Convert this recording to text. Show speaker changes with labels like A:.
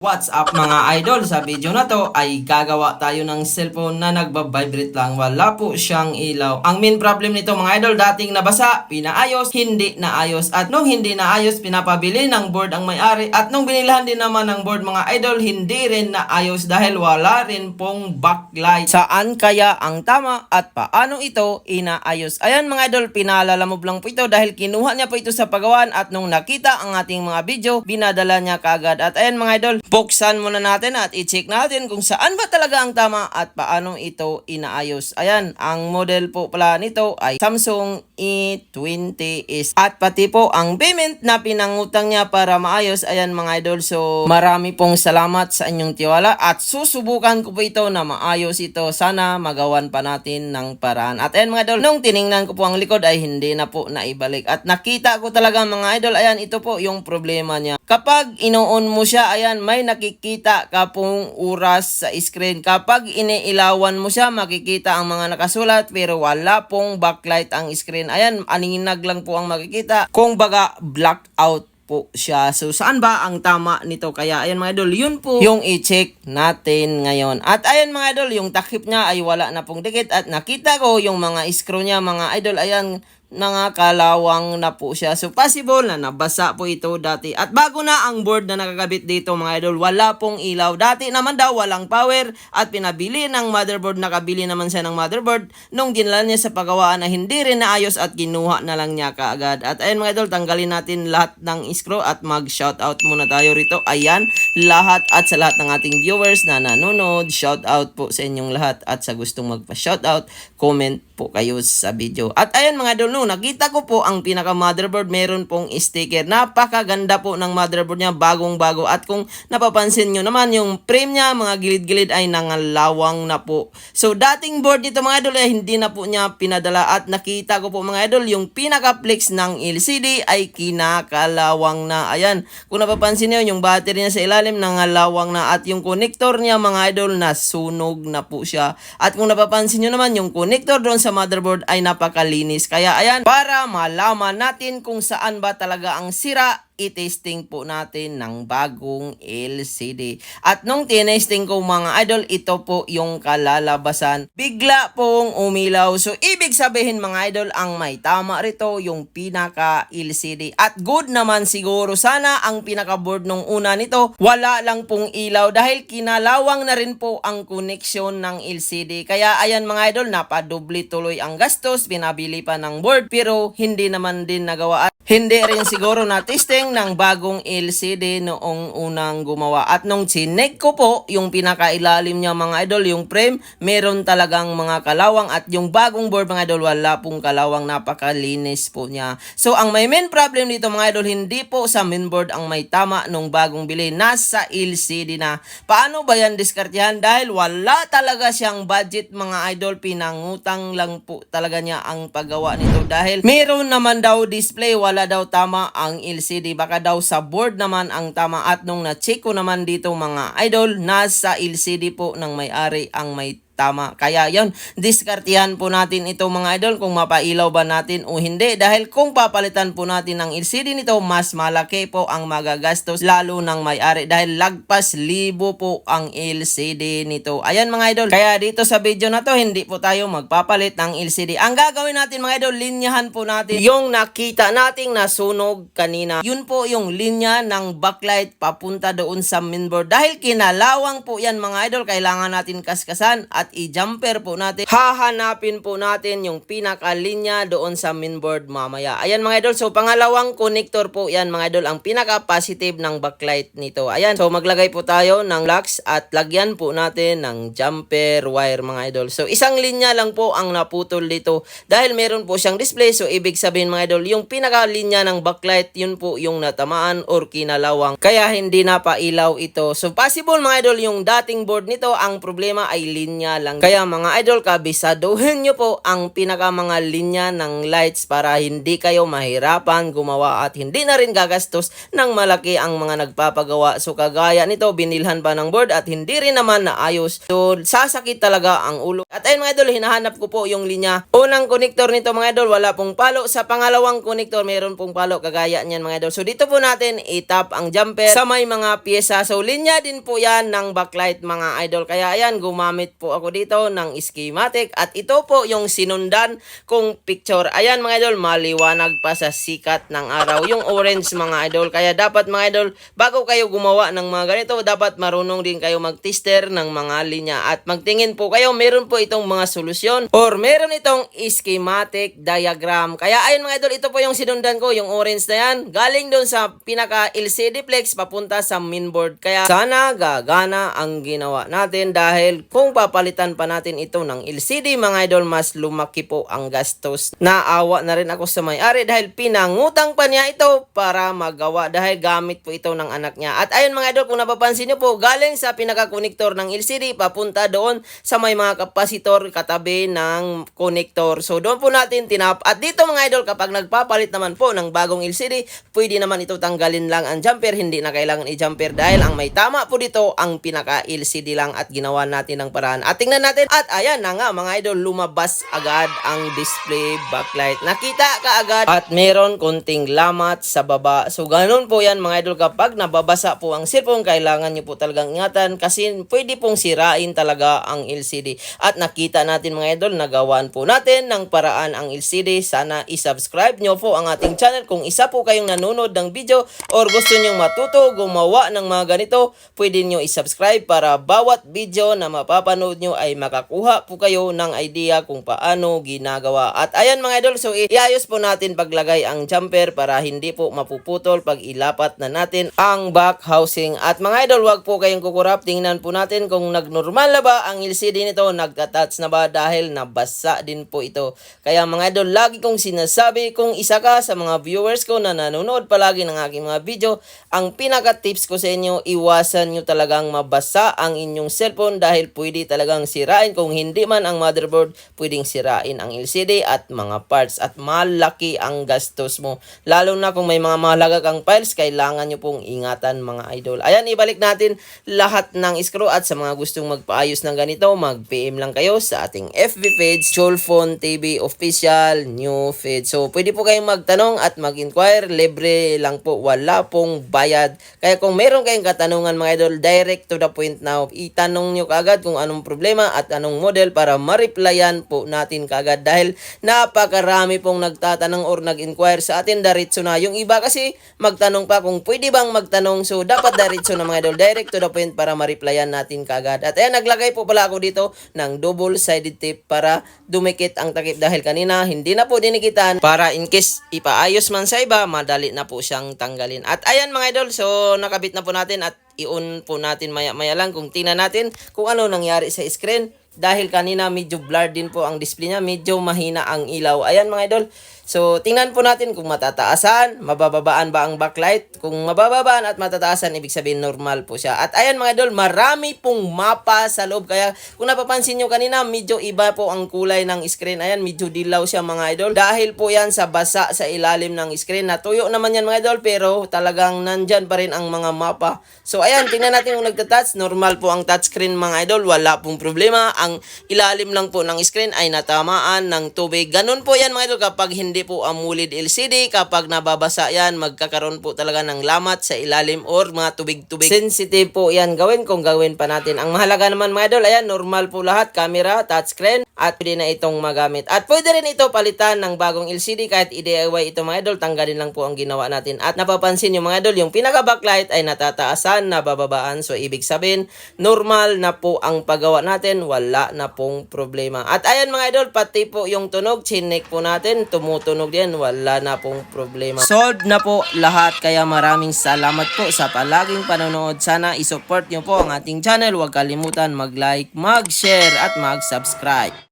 A: What's up mga idol? Sa video na to ay gagawa tayo ng cellphone na nagbabibrate lang. Wala po siyang ilaw. Ang main problem nito mga idol, dating nabasa, pinaayos, hindi naayos. At nung hindi naayos, pinapabili ng board ang may-ari. At nung binilhan din naman ng board mga idol, hindi rin naayos dahil wala rin pong backlight. Saan kaya ang tama at paano ito inaayos? Ayan mga idol, pinalalamove lang po ito dahil kinuha niya po ito sa pagawaan at nung nakita ang ating mga video, binadala niya kaagad. At ayan mga idol, buksan muna natin at i-check natin kung saan ba talaga ang tama at paano ito inaayos. Ayan, ang model po pala nito ay Samsung E20s. At pati po ang payment na pinangutang niya para maayos. Ayan mga idol, so marami pong salamat sa inyong tiwala at susubukan ko po ito na maayos ito. Sana magawan pa natin ng paraan. At ayan mga idol, nung tiningnan ko po ang likod ay hindi na po naibalik. At nakita ko talaga mga idol, ayan ito po yung problema niya. Kapag ino-on mo siya, ayan may nakikita ka pong oras sa screen. Kapag iniilawan mo siya, makikita ang mga nakasulat pero wala pong backlight ang screen. Ayan, aninag lang po ang makikita. Kung baga, blackout po siya. So, saan ba ang tama nito? Kaya, ayan mga idol, yun po yung i-check natin ngayon. At ayan mga idol, yung takip niya ay wala na pong dikit. At nakita ko yung mga screw niya, mga idol, ayan, nangakalawang na po siya. So, possible na nabasa po ito dati. At bago na ang board na nakakabit dito mga idol, wala pong ilaw. Dati naman daw walang power at pinabili ng motherboard, nakabili naman siya ng motherboard nung dinala niya sa pagawaan na hindi rin naayos at kinuha na lang niya kaagad. At ayun mga idol, tanggalin natin lahat ng screw at mag-shoutout muna tayo rito. Ayan, lahat at sa lahat ng ating viewers na nanonood, shoutout po sa inyong lahat at sa gustong magpa-shoutout, comment po kayo sa video. At ayan mga idol, no, nakita ko po ang pinaka motherboard, meron pong sticker. Napakaganda po ng motherboard niya, bagong bago. At kung napapansin nyo naman, yung frame niya, mga gilid-gilid ay nangalawang na po. So dating board nito mga idol, ay hindi na po niya pinadala. At nakita ko po mga idol, yung pinaka flex ng LCD ay kinakalawang na. Ayan, kung napapansin nyo, yung battery niya sa ilalim nangalawang na. At yung connector niya mga idol, nasunog na po siya. At kung napapansin nyo naman, yung connector doon sa motherboard ay napakalinis. Kaya ayan, para malaman natin kung saan ba talaga ang sira i-testing po natin ng bagong LCD. At nung tinesting ko mga idol, ito po yung kalalabasan. Bigla pong umilaw. So, ibig sabihin mga idol, ang may tama rito yung pinaka LCD. At good naman siguro. Sana ang pinaka board nung una nito, wala lang pong ilaw dahil kinalawang na rin po ang connection ng LCD. Kaya ayan mga idol, napadubli tuloy ang gastos, pinabili pa ng board, pero hindi naman din nagawa. Hindi rin siguro na testing ng bagong LCD noong unang gumawa. At nung chinek ko po, yung pinakailalim niya mga idol, yung frame, meron talagang mga kalawang at yung bagong board mga idol, wala pong kalawang napakalinis po niya. So ang may main problem dito mga idol, hindi po sa mainboard ang may tama nung bagong bili, nasa LCD na. Paano ba yan diskartehan? Dahil wala talaga siyang budget mga idol, pinangutang lang po talaga niya ang paggawa nito. Dahil meron naman daw display, wala daw tama ang LCD. Baka daw sa board naman ang tama at nung na-check ko naman dito mga idol, nasa LCD po ng may-ari ang may tama. Kaya yon diskartihan po natin ito mga idol kung mapailaw ba natin o hindi. Dahil kung papalitan po natin ng LCD nito, mas malaki po ang magagastos lalo ng may-ari. Dahil lagpas libo po ang LCD nito. Ayan mga idol. Kaya dito sa video na to, hindi po tayo magpapalit ng LCD. Ang gagawin natin mga idol, linyahan po natin yung nakita nating nasunog kanina. Yun po yung linya ng backlight papunta doon sa mainboard. Dahil kinalawang po yan mga idol, kailangan natin kaskasan at i-jumper po natin. Hahanapin po natin yung pinakalinya doon sa mainboard mamaya. Ayan mga idol, so pangalawang connector po yan mga idol, ang pinaka-positive ng backlight nito. Ayan, so maglagay po tayo ng lux at lagyan po natin ng jumper wire mga idol. So isang linya lang po ang naputol dito dahil meron po siyang display. So ibig sabihin mga idol, yung pinaka-linya ng backlight, yun po yung natamaan or kinalawang. Kaya hindi na pailaw ito. So possible mga idol, yung dating board nito, ang problema ay linya lang. Kaya mga idol, kabisaduhin nyo po ang pinaka mga linya ng lights para hindi kayo mahirapan gumawa at hindi na rin gagastos ng malaki ang mga nagpapagawa. So kagaya nito, binilhan pa ng board at hindi rin naman naayos. So sasakit talaga ang ulo. At ayun mga idol, hinahanap ko po yung linya. Unang konektor nito mga idol, wala pong palo. Sa pangalawang konektor, meron pong palo kagaya niyan mga idol. So dito po natin itap ang jumper sa may mga pyesa. So linya din po yan ng backlight mga idol. Kaya ayan, gumamit po ako dito ng schematic at ito po yung sinundan kong picture. Ayan mga idol, maliwanag pa sa sikat ng araw. Yung orange mga idol. Kaya dapat mga idol, bago kayo gumawa ng mga ganito, dapat marunong din kayo mag-tester ng mga linya. At magtingin po kayo, meron po itong mga solusyon or meron itong schematic diagram. Kaya ayun mga idol, ito po yung sinundan ko, yung orange na yan. Galing doon sa pinaka LCD flex papunta sa mainboard. Kaya sana gagana ang ginawa natin dahil kung papalitan pa natin ito ng LCD mga idol, mas lumaki po ang gastos. Naawa na rin ako sa may-ari dahil pinangutang pa niya ito para magawa dahil gamit po ito ng anak niya. At ayun mga idol, kung napapansin niyo po, galing sa pinaka-connector ng LCD papunta doon sa may mga kapasitor katabi ng connector. So doon po natin tinap. At dito mga idol, kapag nagpapalit naman po ng bagong LCD, pwede naman ito tanggalin lang ang jumper. Hindi na kailangan i-jumper dahil ang may tama po dito ang pinaka-LCD lang at ginawa natin ng paraan. At tingnan natin. At ayan na nga mga idol, lumabas agad ang display backlight. Nakita ka agad at meron konting lamat sa baba. So ganun po yan mga idol kapag nababasa po ang cellphone, kailangan nyo po talagang ingatan kasi pwede pong sirain talaga ang LCD. At nakita natin mga idol, nagawaan po natin ng paraan ang LCD. Sana isubscribe nyo po ang ating channel. Kung isa po kayong nanonood ng video or gusto nyong matuto gumawa ng mga ganito, pwede nyo isubscribe para bawat video na mapapanood nyo ay makakuha po kayo ng idea kung paano ginagawa. At ayan mga idol, so iayos po natin paglagay ang jumper para hindi po mapuputol pag ilapat na natin ang back housing. At mga idol, wag po kayong kukurap. Tingnan po natin kung nagnormal na ba ang LCD nito, nagka-touch na ba dahil nabasa din po ito. Kaya mga idol, lagi kong sinasabi kung isa ka sa mga viewers ko na nanonood palagi ng aking mga video, ang pinaka-tips ko sa inyo, iwasan nyo talagang mabasa ang inyong cellphone dahil pwede talagang sirain. Kung hindi man ang motherboard, pwedeng sirain ang LCD at mga parts at malaki ang gastos mo. Lalo na kung may mga mahalaga kang files, kailangan nyo pong ingatan mga idol. Ayan, ibalik natin lahat ng screw at sa mga gustong magpaayos ng ganito, mag-PM lang kayo sa ating FB page, Chulphone TV Official New Feed. So, pwede po kayong magtanong at mag-inquire. Libre lang po, wala pong bayad. Kaya kung meron kayong katanungan mga idol, direct to the point now. Itanong nyo kaagad kung anong problema at anong model para ma-replyan po natin kaagad. Dahil napakarami pong nagtatanong or nag-inquire sa atin, diretso na. Yung iba kasi magtanong pa kung pwede bang magtanong. So, dapat diretso na mga idol, direct to the point para ma-replyan natin kaagad. At ayan, naglagay po pala ako dito ng double-sided tape para dumikit ang takip dahil kanina hindi na po dinikitan para in case ipaayos man sa iba, madali na po siyang tanggalin. At ayan mga idol, so nakabit na po natin at i-on po natin maya-maya lang kung tingnan natin kung ano nangyari sa screen dahil kanina medyo blurred din po ang display niya, medyo mahina ang ilaw. Ayan mga idol. So, tingnan po natin kung matataasan, mabababaan ba ang backlight. Kung mabababaan at matataasan, ibig sabihin normal po siya. At ayan mga idol, marami pong mapa sa loob. Kaya kung napapansin nyo kanina, medyo iba po ang kulay ng screen. Ayan, medyo dilaw siya mga idol. Dahil po yan sa basa sa ilalim ng screen. Natuyo naman yan mga idol, pero talagang nandyan pa rin ang mga mapa. So, ayan, tingnan natin kung nagtatouch. Normal po ang touchscreen mga idol. Wala pong problema. Ang ilalim lang po ng screen ay natamaan ng tubig. Ganun po yan mga idol kapag hindi po AMOLED LCD. Kapag nababasa yan, magkakaroon po talaga ng lamat sa ilalim or mga tubig-tubig. Sensitive po yan gawin kung gawin pa natin. Ang mahalaga naman mga idol, ayan, normal po lahat. Camera, touchscreen, at pwede na itong magamit. At pwede rin ito palitan ng bagong LCD kahit i-DIY ito mga idol, tanggalin lang po ang ginawa natin. At napapansin yung mga idol, yung pinaka-backlight ay natataasan, nabababaan. So, ibig sabihin, normal na po ang paggawa natin, wala na pong problema. At ayan mga idol, pati po yung tunog, chinek po natin, tumutunog din, wala na pong problema. Solved na po lahat, kaya maraming salamat po sa palaging panonood. Sana isupport nyo po ang ating channel. Huwag kalimutan mag-like, mag-share, at mag-subscribe.